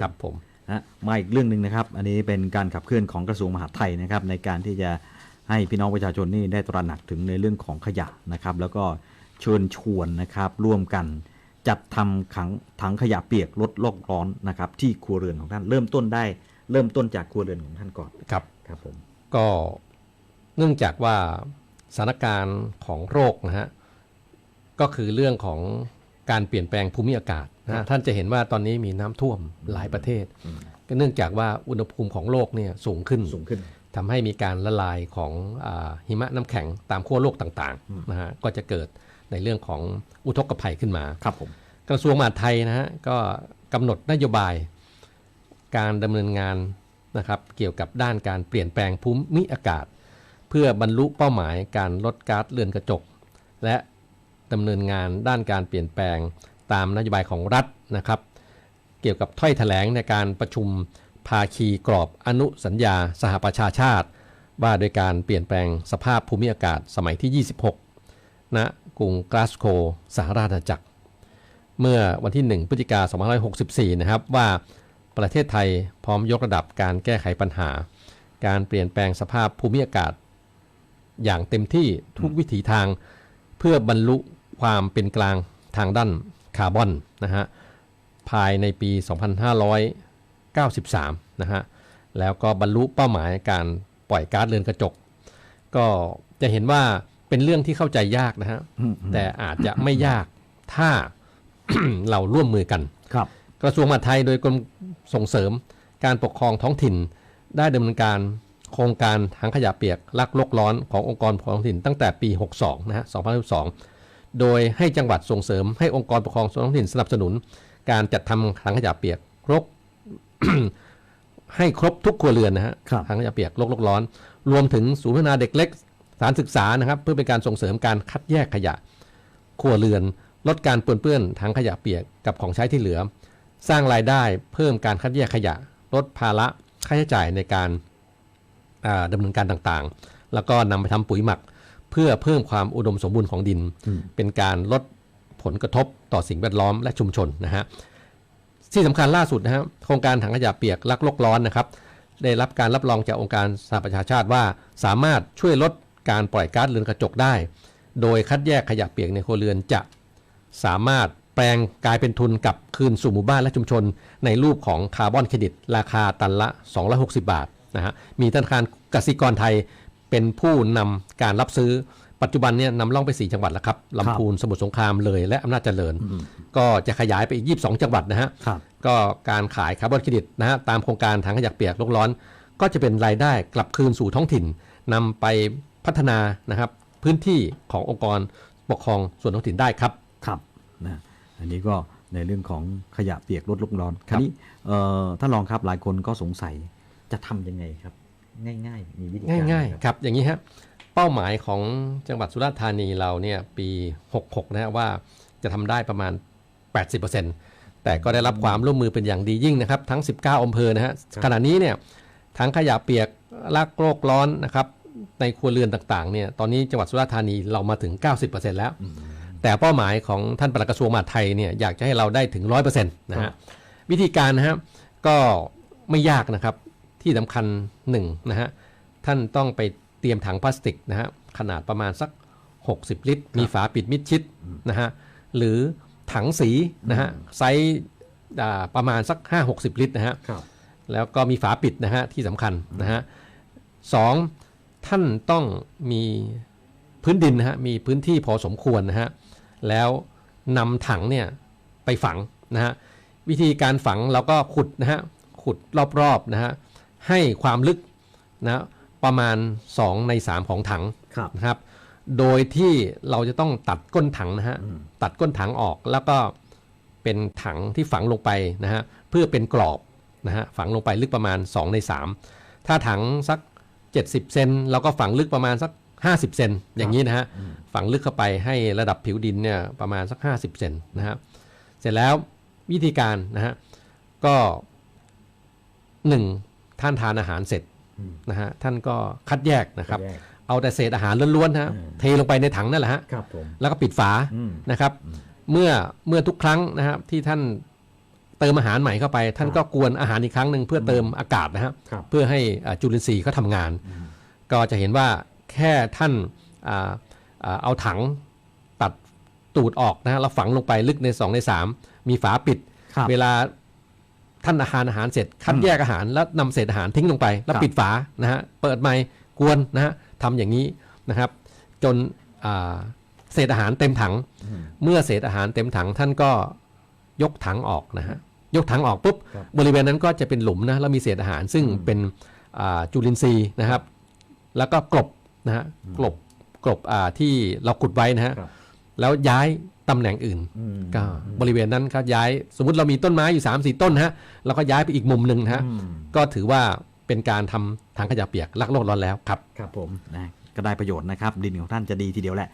ครับผมนะมาอีกเรื่องหนึ่งนะครับ อันนี้เป็นการขับเคลื่อนของกระทรวงมหาดไทยนะครับ ในการที่จะให้พี่น้องประชาชนนี่ได้ตระหนักถึงในเรื่องของขยะนะครับ แล้วก็เชิญชวนนะครับ ร่วมกันจัดทำขังถังขยะเปียกลดโลกร้อนนะครับ ที่ครัวเรือนของท่านเริ่มต้นได้ เริ่มต้นจากครัวเรือนของท่านก่อนครับครับผมก็เนื่องจากว่าสถานการณ์ของโรคนะฮะก็คือเรื่องของ การเปลี่ยนแปลงภูมิอากาศนะฮะท่านจะเห็นว่าตอนนี้มีน้ำท่วมหลายประเทศ ก็เนื่องจากว่าอุณหภูมิของโลกเนี่ยสูงขึ้นสูงขึ้นทำให้มีการละลายของอาหิมะน้ำแข็งตามขั้วโลกต่างๆนะฮะก็จะเกิดในเรื่องของอุทกภัยขึ้นมาครับผมกระทรวงมหาดไทยนะฮะก็กำหนดนโยบาย การดำเนินงานนะครับเกี่ยวกับด้านการเปลี่ยนแปลงภูมิอากาศ เพื่อบรรลุเป้าหมายการลดก๊าซเรือนกระจก และ ดำเนินงานด้านการเปลี่ยนแปลงตามนโยบายของรัฐนะครับ เกี่ยวกับถ้อยแถลงในการประชุมภาคีกรอบอนุสัญญาสหประชาชาติ ว่าโดยการเปลี่ยนแปลงสภาพภูมิอากาศสมัยที่ 26ณกรุงกลาสโกสหราชอาณาจักร เมื่อวันที่ 1 พฤศจิกายน2564 นะครับว่าประเทศไทยพร้อมยกระดับการแก้ไขปัญหา การเปลี่ยนแปลงสภาพภูมิอากาศ อย่างเต็มที่ทุกวิถีทางเพื่อบรรลุ ความเป็นกลางทางด้านคาร์บอนนะฮะภายในปี 2593 นะฮะ แล้วก็บรรลุเป้าหมายการปล่อยก๊าซเรือนกระจก ก็จะเห็นว่าเป็นเรื่องที่เข้าใจยากนะฮะอืมแต่อาจจะไม่ยากถ้าเราร่วมมือกัน ครับ กระทรวงมหาดไทยโดยกรมส่งเสริมการปกครองท้องถิ่น ได้ดำเนินการโครงการถังขยะเปียกลักโลกร้อนขององค์กรปกครองท้องถิ่นตั้งแต่ปี 62 นะฮะ 2012 โดยให้จังหวัดส่งเสริมให้องค์กรปกครองส่วนท้องถิ่นสนับสนุน การจัดทำถังขยะเปียกรกให้ครบทุกครัวเรือนนะฮะครับถังขยะเปียกโลกโลกร้อน รวมถึงศูนย์พัฒนาเด็กเล็กสถานศึกษานะครับ เพื่อเป็นการส่งเสริมการคัดแยกขยะครัวเรือน ลดการปนเปื้อนถังขยะเปียกกับของใช้ที่เหลือ สร้างรายได้เพิ่มการคัดแยกขยะ ลดภาระค่าใช้จ่ายในการอ่าดำเนินการต่างๆ แล้วก็นำไปทำปุ๋ยหมักเพื่อเพิ่มความอุดมสมบูรณ์ของดิน เป็นการลดผลกระทบต่อสิ่งแวดล้อมและชุมชนนะฮะที่สำคัญล่าสุดนะฮะโครงการถังขยะเปียกลักโลกร้อนนะครับ ได้รับการรับรองจากองค์การสหประชาชาติว่า สามารถช่วยลดการปล่อยก๊าซเรือนกระจกได้ โดยคัดแยกขยะเปียกในครัวเรือนจะสามารถแปลงกลายเป็นทุนกลับคืนสู่หมู่บ้านและชุมชน ในรูปของคาร์บอนเครดิต ราคาตันละ 260 บาทนะฮะมีธนาคารกสิกรไทย เป็นผู้นำการรับซื้อปัจจุบันเนี่ยนำล่องไป 4 จังหวัดแล้วครับลำพูนสมุทรสงครามเลยและอำนาจเจริญ ก็จะขยายไปอีก 22 จังหวัดนะฮะครับก็การขายคาร์บอนเครดิตนะฮะตามโครงการถังขยะเปียกโลกร้อน ก็จะเป็นรายได้กลับคืนสู่ท้องถิ่นนำไปพัฒนานะครับพื้นที่ขององค์กรปกครองส่วนท้องถิ่นได้ครับครับนะอันนี้ก็ในเรื่องของขยะเปียกลดโลกร้อนคราวนี้เอ่อท่านรองครับหลายคนก็สงสัยจะทำยังไงครับ ง่ายๆ มีวิธีการง่ายไหมๆครับ อย่างนี้ฮะเป้าหมายของจังหวัดสุราษฎร์ธานีเราเนี่ยปี 66 นะฮะว่าจะทำได้ประมาณ 80%แต่ก็ได้รับความร่วมมือเป็นอย่างดียิ่งนะครับ ทั้ง 19อำเภอนะฮะขณะนี้เนี่ยทั้งขยะเปียกลากโลกร้อนนะครับในครัวเรือนต่างๆเนี่ยตอนนี้จังหวัดสุราษฎร์ธานีเรามาถึง 90%แล้ว แต่เป้าหมายของท่านปลัดกระทรวงมหาดไทยเนี่ยอยากจะให้เราได้ถึง 100%นะฮะวิธีการนะฮะก็ไม่ยากนะครับ ที่สำคัญหนึ่งนะฮะท่านต้องไปเตรียมถังพลาสติกนะฮะขนาดประมาณสัก 60 ลิตร มีฝาปิดมิดชิดนะฮะหรือถังสีนะฮะไซส์อ่าประมาณสัก 5-60 ลิตรนะฮะครับแล้วก็มีฝาปิดนะฮะที่สำคัญนะฮะสองท่านต้องมีพื้นดินนะฮะมีพื้นที่พอสมควรนะฮะแล้วนำถังเนี่ยไปฝังนะฮะวิธีการฝังเราก็ขุดนะฮะขุดรอบๆนะฮะ ให้ความลึกนะประมาณ 2 ใน 3 ของถังครับนะครับ โดยที่เราจะต้องตัดก้นถังนะฮะอืมตัดก้นถังออกแล้วก็เป็นถังที่ฝังลงไปนะฮะเพื่อเป็นกรอบนะฮะฝังลงไปลึกประมาณ 2 ใน 3 ถ้าถังสัก 70 เซนเราก็ฝังลึกประมาณสัก 50 เซนอย่างนี้นะฮะฝังลึกเข้าไปให้ระดับผิวดินเนี่ยประมาณสัก 50 เซนนะฮะเสร็จแล้ววิธีการนะฮะก็หนึ่ง ท่านทานอาหารเสร็จนะฮะท่านก็คัดแยกนะครับแยกเอาแต่เศษอาหารล้วนๆนะฮะอืมเทลงไปในถังนั่นแหละฮะครับผมแล้วก็ปิดฝาอืมนะครับ เมื่อเมื่อทุกครั้งนะครับที่ท่านเติมอาหารใหม่เข้าไป ท่านก็กวนอาหารอีกครั้งหนึ่งเพื่อเติมอากาศนะฮะครับเพื่อให้อ่าจุลินทรีย์เขาทำงาน ก็จะเห็นว่าแค่ท่านอ่าอ่าเอาถังตัดตูดออกนะฮะแล้วฝังลงไปลึกใน 2 ใน 3 มีฝาปิดครับเวลา ท่านอาหารอาหารเสร็จ คัดแยกอาหารแล้วนำเศษอาหารทิ้งลงไป แล้วครับปิดฝานะฮะเปิดไมค์กวนนะฮะทำอย่างนี้นะครับ จนอ่าเศษอาหารเต็มถัง เมื่อเศษอาหารเต็มถังท่านก็ยกถังออกนะฮะยกถังออกปุ๊บครับบริเวณนั้นก็จะเป็นหลุมนะแล้วมีเศษอาหารซึ่งเป็นอ่าจุลินทรีย์นะครับ แล้วก็กลบนะฮะกลบกลบอ่าที่เราขุดไว้นะฮะครับแล้วย้าย ตำแหน่งอื่นอืมก็บริเวณนั้นก็ย้ายสมมติเรามีต้นไม้อยู่3ามสี่ต้นนะฮะเราก็ย้ายไปอีกมุมหนึ่งนะฮะอืมก็ถือว่าเป็นการทำถังขยะเปียกลักโลกร้อนแล้วครับ ครับผมนะก็ได้ประโยชน์นะครับ ดินของท่านจะดีทีเดียวแหละ